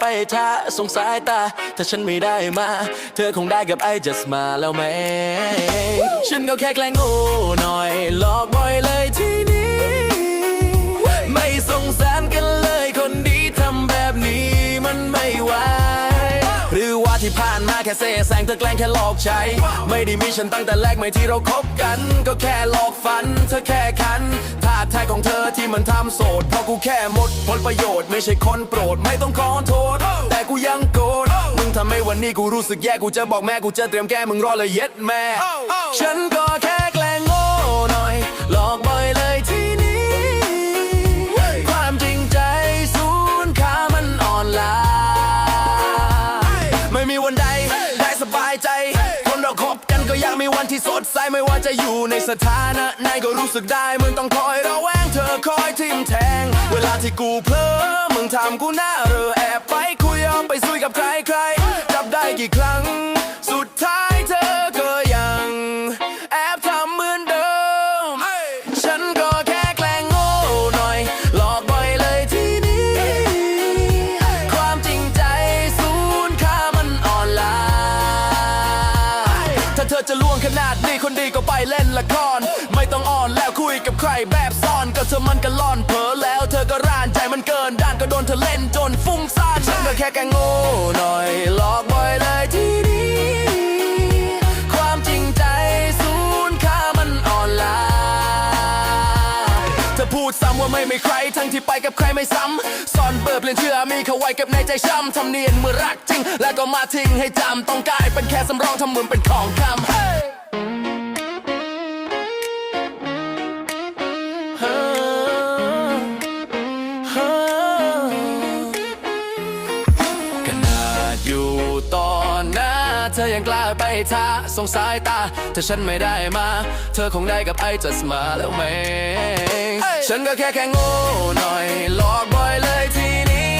ไปท้าสงสายตา ถ้าฉันไม่ได้มา เธอคงได้กับไอ้ just มาแล้วไหม ฉันก็แค่แกล้งโง่หน่อยหลอกบ่อยเลยที่ ค่เสแสร้งเธอแกล้งแค่หลอกใช้ ไม่ได้มีฉันตั้งแต่แรกไม่ที่เราคบกัน ก็แค่หลอกฝัน เธอแค่คันท่าแท้ของเธอที่มันทำโสดเพราะกูแค่หมดผลประโยชน์ไม่ใช่คนโปรดไม่ต้องขอโทษ แต่กูยังโกรธมึงทำให้วันนี้กูรู้สึกแย่กูจะบอกแม่กูจะเตรียมแก้มึงรอเลยเย็ดแม่ ฉันก็แค่ ไม่ว่าจะอยู่ในสถานะไหนก็รู้สึกได้มึงต้องคอยระแวงเธอคอยทิมแทง เวลาที่กูเพ้อมึงทำกูหน้าเรอแอบไป แบบซ่อนก็เธอมันก็ล่อนเผลอแล้วเธอก็ร่านใจมันเกินด้านก็โดนเธอเล่นจนฟุ้งซ่านฉันก็แค่แกล้งโง่หน่อยหลอกบ่อยเลยทีนี้ความจริงใจศูนย์ค่ามันอ่อนล้าเธอพูดซ้ำว่าไม่มีใครทั้งที่ไปกับใครไม่ซ้ำซ่อนเบอร์เปลี่ยนเชื่อมีเขาไว้กับในใจช้ำทำเนียนเมื่อรักจริง แล้วก็มาทิ้งให้จำต้องกลายเป็นแค่สำรองทำเหมือนเป็นของคำ ยังกล้าไปท้าสงสายตา ถ้าฉันไม่ได้มา เธอคงได้กับไอ้จัสมาแล้วไหม ฉันก็แค่แค่โง่หน่อย หลอกบ่อยเลยทีนี้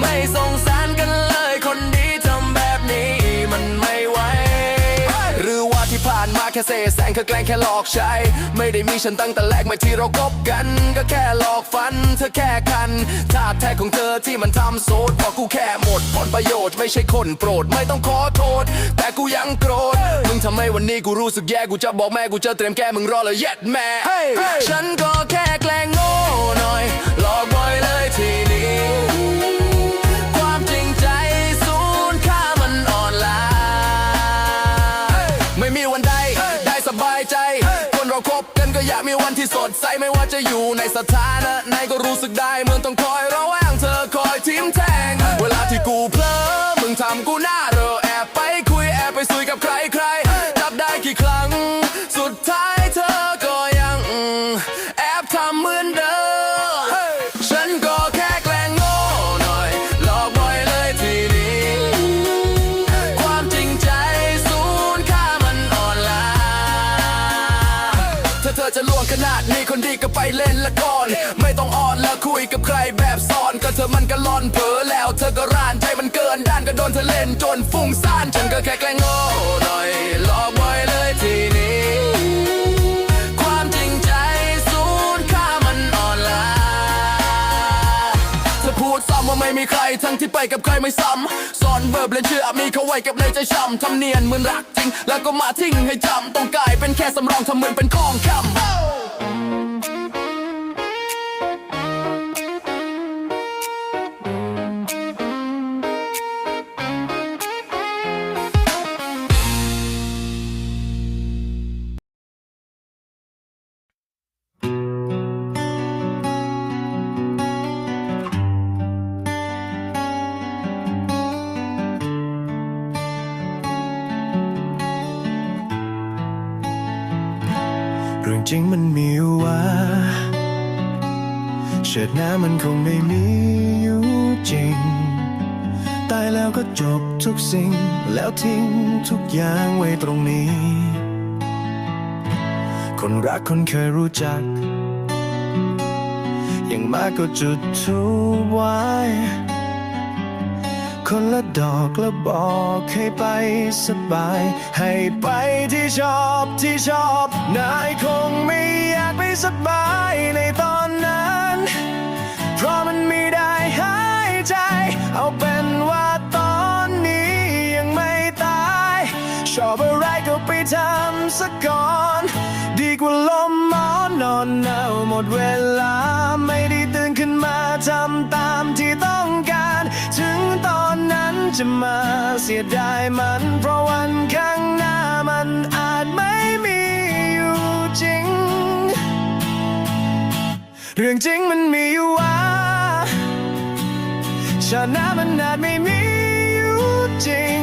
ไม่สงสาร ค่เสแสร้งแค่แกล้งแค่หลอกใช้ ไม่ได้มีฉันตั้งแต่แรกไม่ที่เราคบกัน ก็แค่หลอกฝัน เธอแค่คันท่าแท้ของเธอที่มันทำโสดเพราะกูแค่หมดผลประโยชน์ไม่ใช่คนโปรดไม่ต้องขอโทษ แต่กูยังโกรธมึงทำให้วันนี้กูรู้สึกแย่กูจะบอกแม่กูจะเตรียมแก้มึงรอเลยเย็ดแม่ฉันก็แค่แกล้งโง่หน่อย มีวันที่สดใสไม่ว่าจะอยู่ในสถานะไหนก็รู้สึกได้เหมือนต้องคอยรอไว แบบซ่อนก็เธอมันก็ลอนเผลอแล้วเธอก็ร่านใจมันเกินด้านก็โดนเธอเล่นจนฟุ้งซ่านฉันก็แค่แกล้งโง่หน่อยหลอกบ่อยเลยทีนี้ ความจริงใจศูนย์ค่ามันอ่อนล้าเธอพูดซ้ำว่าไม่มีใครทั้งที่ไปกับใครไม่ซ้ำซ่อนเบอร์เปลี่ยนชื่อมีเขาไว้กับในใจช้ำทำเนียนเหมือนรักจริง แล้วก็มาทิ้งให้จำต้องกลายเป็นแค่สำรองทำเหมือนเป็นของคำ จริงมันมีว่าเชิดหน้ามันคงไม่มีอยู่จริง ตายแล้วก็จบทุกสิ่ง แล้วทิ้งทุกอย่างไว้ตรงนี้ คนรักคนเคยรู้จัก อย่างมากก็จุดทูบไว้ คนละดอกล้วบอกให้ไปสบาย ให้ไปที่ชอบที่ชอบนาย บายในตอนนั้น เพราะมันไม่ได้หายใจ เอาเป็นว่าตอนนี้ยังไม่ตาย ชอบอะไรก็ไปทำสักก่อน ดีกว่าลมหมอนนอนเน่าหมดเวลา ไม่ได้ตื่นขึ้นมาทำตามที่ต้องการ ถึงตอนนั้นจะมาเสียดายมัน รื่องจริงมันมีอยู่ว่าชาติน้ามันอาจไม่มีอยู่จริง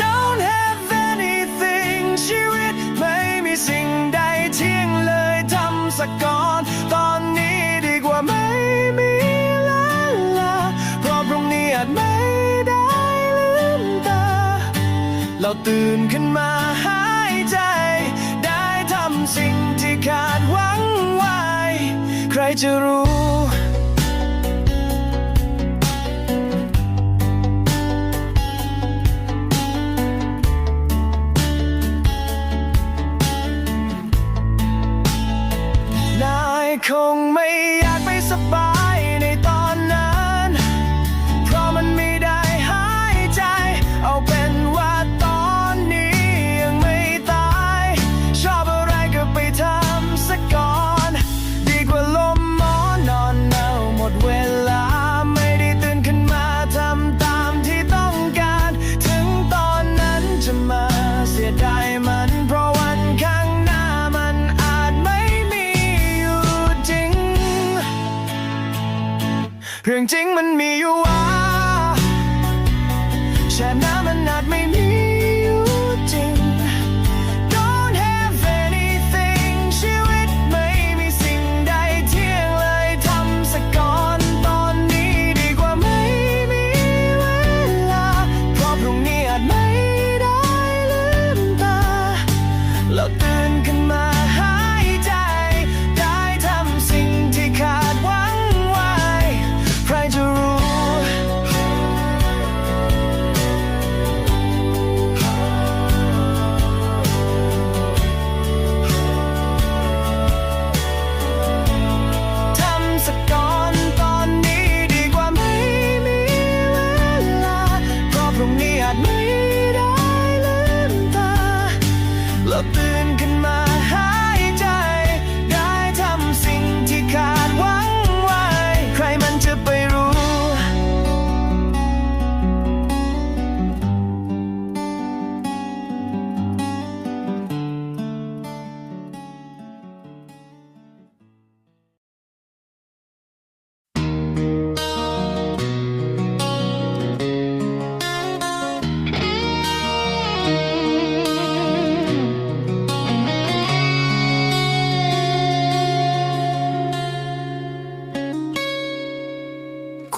Don't have anything ชีวิตไม่มีสิ่งใดเที่ยงเลยทำสักก่อน ตอนนี้ดีกว่าไม่มีลาลาเพราะพรุ่งนี้อาจไม่ได้ลืมตา เราตื่นขึ้นมา จะรู้ นายคงไม่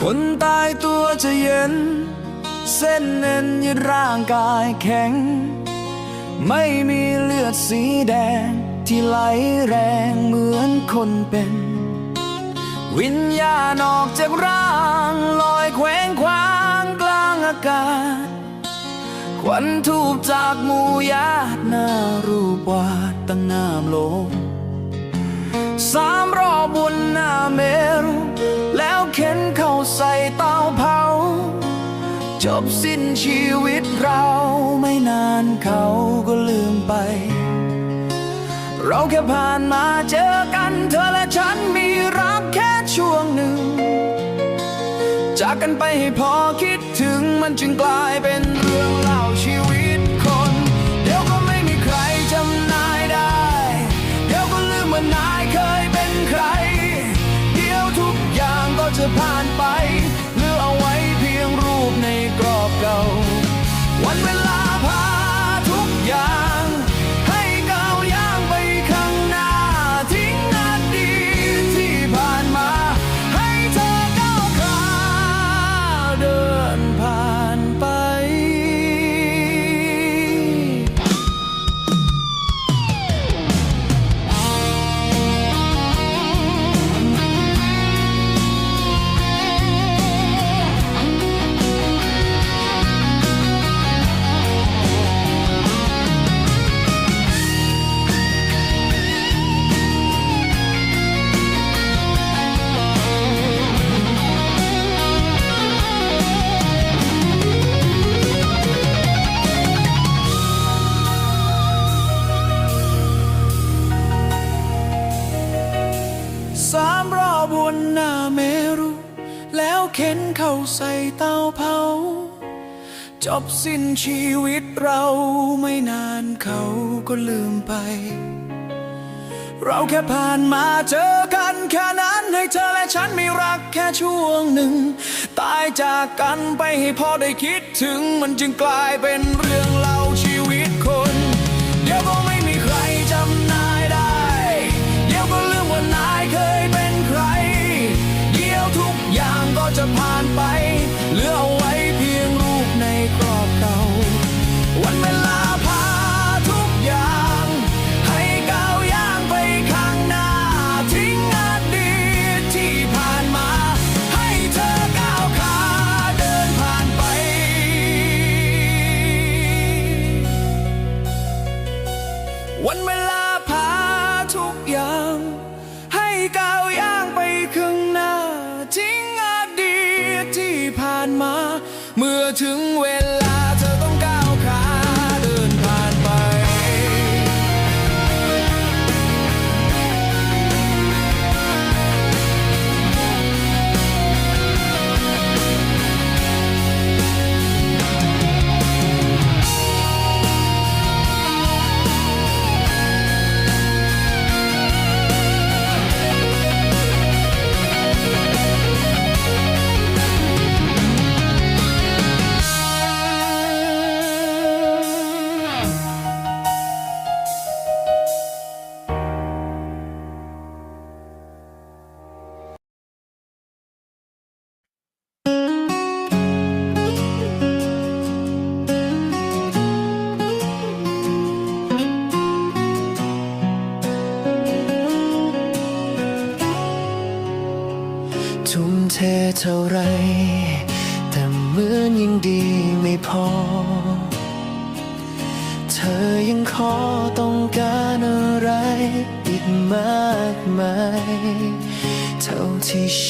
คนตายตัวจะเย็น เส้นเอ็นยึดร่างกายแข็ง ไม่มีเลือดสีแดง ที่ไหลแรงเหมือนคนเป็น วิญญาณออกจากร่างลอยแขวงควางกลางอากาศควันทูบจากมู่ญาติหน้ารูปวาดตั้งงามโลง สามรอบบนหน้าเมรุแล้วเข็นเข้าใส่เตาเผา จบสิ้นชีวิตเราไม่นานเขาก็ลืมไป เราแค่ผ่านมาเจอกันเธอและฉันมีรักแค่ช่วงหนึ่ง จากกันไปให้พอคิดถึงมันจึงกลายเป็น เข้าใส่เตาเผา จบสิ้นชีวิตเราไม่นานเขาก็ลืมไป เราแค่ผ่านมาเจอกันแค่นั้นให้เธอและฉันมีรักแค่ช่วงหนึ่ง ตายจากกันไปให้พอได้คิดถึงมันจึงกลายเป็นเรื่องเล่าชีวิตคน เดี๋ยวก็ไม่มีใครจำนายได้ เดี๋ยวก็ลืมว่านายเคยเป็นใคร เดี๋ยวทุกอย่างก็จะผ่าน ไป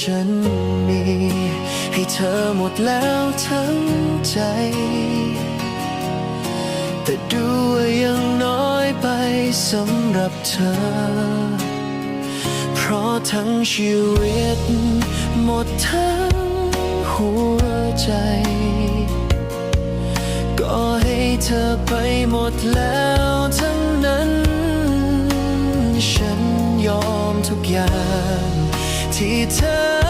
ฉันมี ให้เธอหมดแล้วทั้งใจ แต่ดูว่ายังน้อยไปสำหรับเธอ เพราะทั้งชีวิต หมดทั้งหัวใจ ก็ให้เธอไปหมดแล้วทั้งนั้น ฉันยอมทุกอย่าง ที่เธอ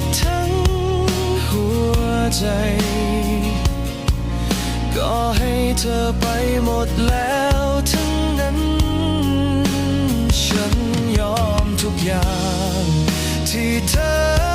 ดทั้งหัวใจ ก็ให้เธอไปหมดแล้วทั้งนั้น ฉันยอมทุกอย่างที่เธอ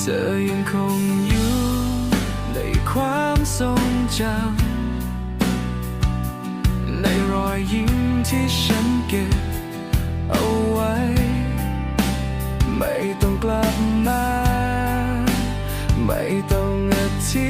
เธอยังคงอยู่ในความทรงจำในรอยยิ้มที่ฉันเก็บเอาไว้ ไม่ต้องกลับมา ไม่ต้องอธิ